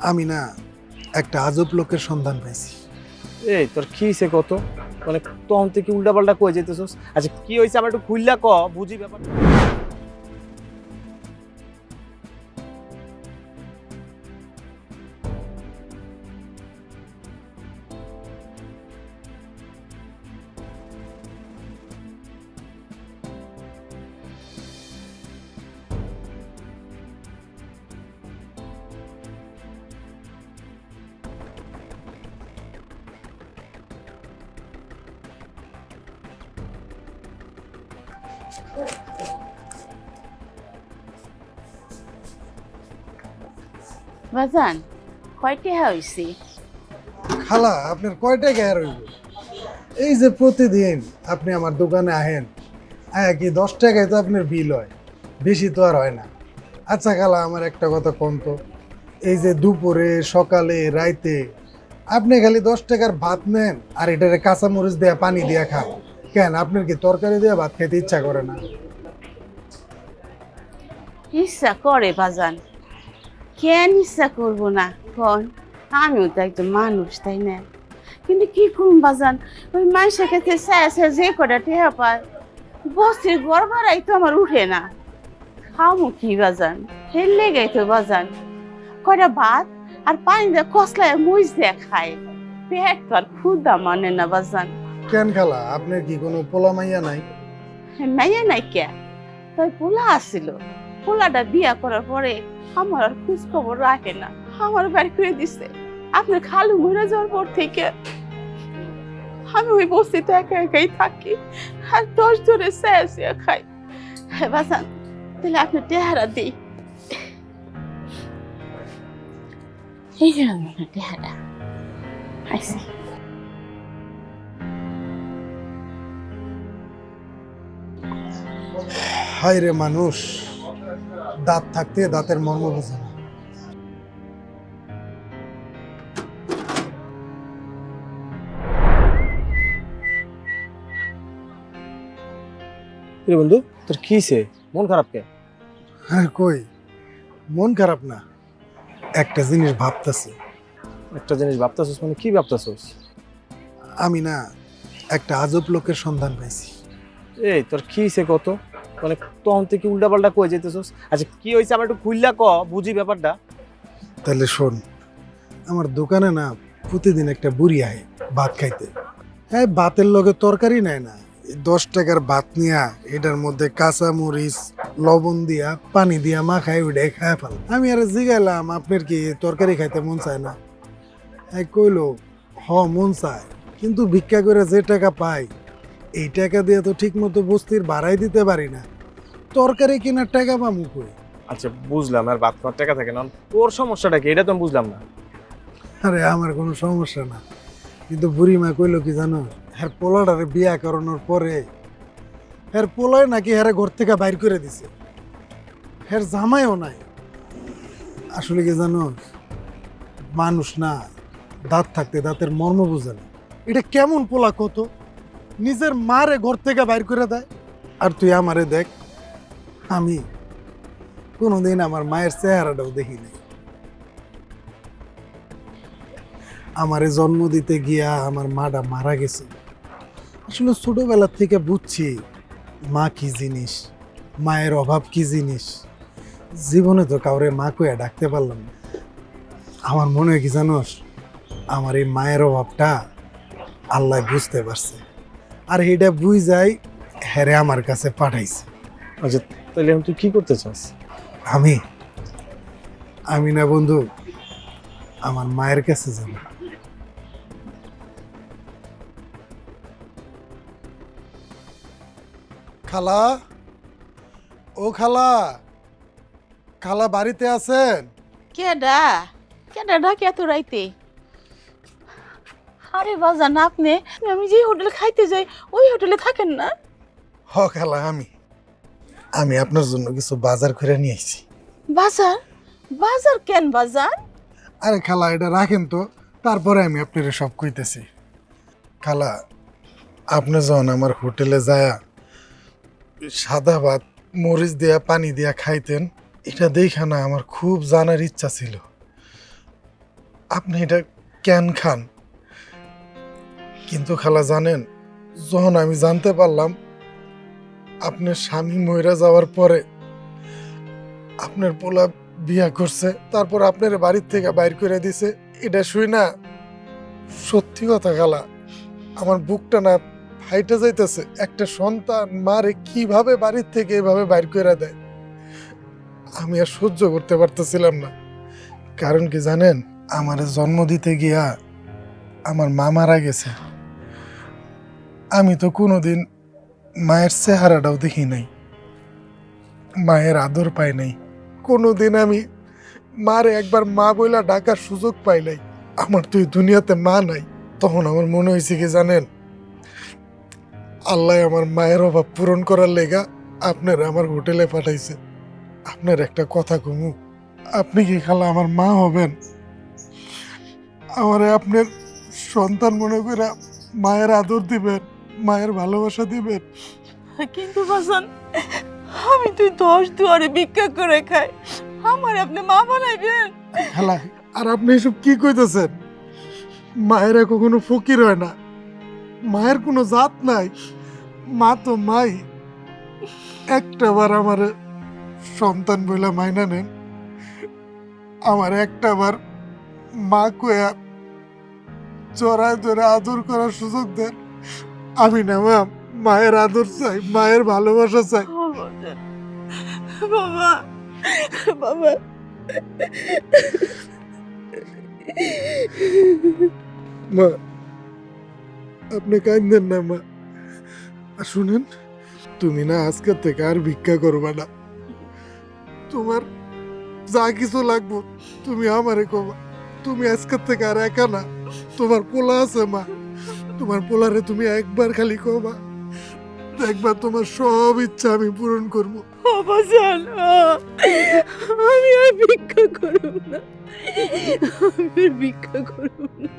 আমি না একটা আজব লোকের সন্ধান পাইছি। এই, তোর কি সে কত? মানে তখন থেকে উল্টাপাল্টা কয়ে যেতেছস আচ্ছা কি হয়েছে আমার একটু খুললা ক, বুঝি ব্যাপার বাজান কয়টি হয়েছে খালা, আপনার কয় টাকা রইব? এই যে প্রতিদিন আপনি আমার দোকানে আহেন হ্যাঁ কি দশ টাকায় তো আপনার বিল হয়? বেশি তো আর হয় না। আচ্ছা খালা, আমার একটা কথা কম তো। এই যে দুপুরে, সকালে, রাইতে, আপনি খালি দশ টাকার ভাত নেন আর এটারে কাঁচামরিচ দেয়া পানি দিয়া খান। কেন? আপনার কি তরকারি দিয়ে ভাত খেতে ইচ্ছা করে না? ইচ্ছা করে বাজান। কেন ইচ্ছা করব না? কন? আমিও তো একজন মানুষ, তাই না? কিন্তু কি করুন বাজান? ওই মানুষের কাছে শেষে যে কটা টেহা পায় বস্তির গড় বাড়াই তো আমার উঠে না। খামো কি বাজান? হেললে গে তো বাজান। কয়টা ভাত আর পানি দিয়ে কসলায় মুজ দিয়ে খায়। পেট তো আর ক্ষুদা মানে না বাজান। কেন খালা? আপনার কি কোনো পোলা মাইয়া নাই? মাইয়া নাই কে? তাই পোলা আসছিল পোলাটা বিয়া করার পরে আমার আর খোঁজ খবর রাখে না। আমার বাড়ি করে দিছে। আপনার খালু মরে যাওয়ার পর থেকে আমি ওই বস্তিতে একা একাই থাকি। আর দশ ধরে শেষ খাই। হ্যাঁ বাসান তাহলে আপনি টেহারা দিই। এই যে টেহারা। আইসি। হায় রে মানুষ দাঁত থাকতে দাঁতের মর্ম বোঝে না। রে বন্ধু তোর কি হয়েছে মন খারাপ কে? হ্যাঁ কই? মন খারাপ না। একটা জিনিস ভাবতেছি। একটা জিনিস ভাবতাছস মানে কি ভাবতাছস? আমি না একটা আজব লোকের সন্ধান পাইছি। এই, তোর কি হয়েছে কত? মানে তখন থেকে উল্টা পাল্টা কয়ে যেতেছস আচ্ছা কি হয়েছে আমার একটু খুললা ক, বুঝি ব্যাপারটা। তাহলে শোন, আমার দোকানে না প্রতিদিন একটা বুড়ি আয় ভাত খাইতে। হ্যাঁ ভাতের লগে তরকারি নেয় না। দশ টাকার ভাত নিয়া এটার মধ্যে কাঁচা মরিচ লবণ দিয়া, পানি দিয়া মাখায় ওইটাই খায় ফেল। আমি আর জিগাইলাম, আপনার কি তরকারি খাইতে মন চায় না? হ্যাঁ কইলো, হ, মন চায়। কিন্তু ভিক্ষা করে যে টাকা পাই এই টাকা দিয়ে তো ঠিক মতো বস্তির ভাড়াই দিতে পারি না। তরকারি কেনার টাকা পামু কই? আচ্ছা বুঝলাম আর বাদ করার টাকা থাকে না। তোর সমস্যাটা কি? এটা তো আমি বুঝলাম না। আরে আমার কোনো সমস্যা না। কিন্তু বুড়িমা কইলো কি জানো হ্যার পোলাটারে বিয়া করানোর পরে হ্যার পোলায় নাকি হ্যারে ঘর থেকে বাইর করে দিছে। হ্যার জামাইও নাই। আসলে কি জানো মানুষ না দাঁত থাকতে দাঁতের মর্ম বুঝে না। এটা কেমন পোলা কত? নিজের মারে ঘর থেকে বাইর করে দেয়। আর তুই আমারে দেখ, আমি কোনোদিন আমার মায়ের চেহারাটাও দেখি নাই। আমারে জন্ম দিতে গিয়া আমার মাটা মারা গেছে। আসলে ছোটবেলা থেকে বুঝছি মা কি জিনিস, মায়ের অভাব কি জিনিস। জীবনে তো কাউরে মা কইয়া ডাকতে পারলাম না। আমার মনে হয় কি জানোস, আমার এই মায়ের অভাবটা আল্লাহ বুঝতে পারছে। আর এটা বুঝ যাই হ্যারে আমার কাছে পাঠাইছে। আচ্ছা তাহলে এখন তুই কি করতে চাস? আমি? আমি না বন্ধু আমার মায়ের কাছে যাব। খালা? ও খালা? খালা বাড়িতে আছেন? কেডা? কেডা ডাকে এত রাইতে? আরে বাজান আপনি আমি যে হোটেলে খাইতে যাই ওই হোটেলে থাকেন না? হ খালা আমি আমি আপনার জন্য কিছু বাজার করে নিয়ে আইছি। বাজার? বাজার কেন বাজার আরে খালা এটা রাখেন তো তারপরে আমি আপনার সব কইতেছি। খালা আপনি যখন আমার হোটেলে যায় সাদা ভাত মরিচ দিয়া পানি দিয়া খাইতেন এটা দেখা না আমার খুব জানার ইচ্ছা ছিল। আপনি এটা কেন খান? কিন্তু খালা জানেন, যখন আমি জানতে পারলাম আপনার স্বামী মহিরা যাওয়ার পরে আপনার পোলা বিয়া করছে, তারপর আপনার বাড়ির থেকে বাইর করে দিছে, এটা শুই না। সত্যি কথা খালা, আমার বুকটা না ফাইটে যাইতেছে। একটা সন্তান মারে কীভাবে বাড়ির থেকে এভাবে বাইর করে দেয়, আমি আর সহ্য করতে পারতেছিলাম না। কারণ কি জানেন, আমার জন্ম দিতে গিয়া আমার মা মারা গেছে। আমি তো কোনোদিন মায়ের চেহারাটাও দেখি নাই। মায়ের আদর পাই নাই। কোনোদিন আমি মারে একবার মা বইলা ডাকার সুযোগ পাই নাই। আমার তো এই দুনিয়াতে মা নাই। তখন আমার মনে হয়েছে কি জানেন? আল্লাহ আমার মায়ের অভাব পূরণ করার লেগা আপনার আমার হোটেলে পাঠাইছে। আপনার একটা কথা কমু, আপনি কি খালা আমার মা হবেন? আমারে আপনার সন্তান মনে করে মায়ের আদর দিবেন। মায়ের ভালোবাসা দিবেন কিন্তু বাসান আমি তুই দশ দুয়ারে ভিক্ষা করে খাই। আমার আপনি মা বানাইবেন? খালা আর আপনি এসব কি কইতেছেন? মায়েরা কখনো ফকির হয় না। মায়ের কোনো জাত নাই। মা তো মাই। একটা বার আমার সন্তান বইলা মাইনা নেন। আমার একটা বার মা কয়া চড়ায় ধরে আদর করার সুযোগ দেন। আমি না মায়ের আদর চাই মায়ের ভালোবাসা চাই। বাবা বাবা মা আপনি কান্দেন না মা। আর শুনেন তুমি না আজকের থেকে আর ভিক্ষা করবা না। তোমার যা কিছু লাগবো তুমি আমারে কবা। তুমি আজকের থেকে আর একা না তোমার পোলা আছে মা। তোমার পোলারে তুমি একবার খালি কবা একবার তোমার সব ইচ্ছা আমি পূরণ করব। অবসান আমি আর ভিক্ষা করব না। আমি আর ভিক্ষা করব না।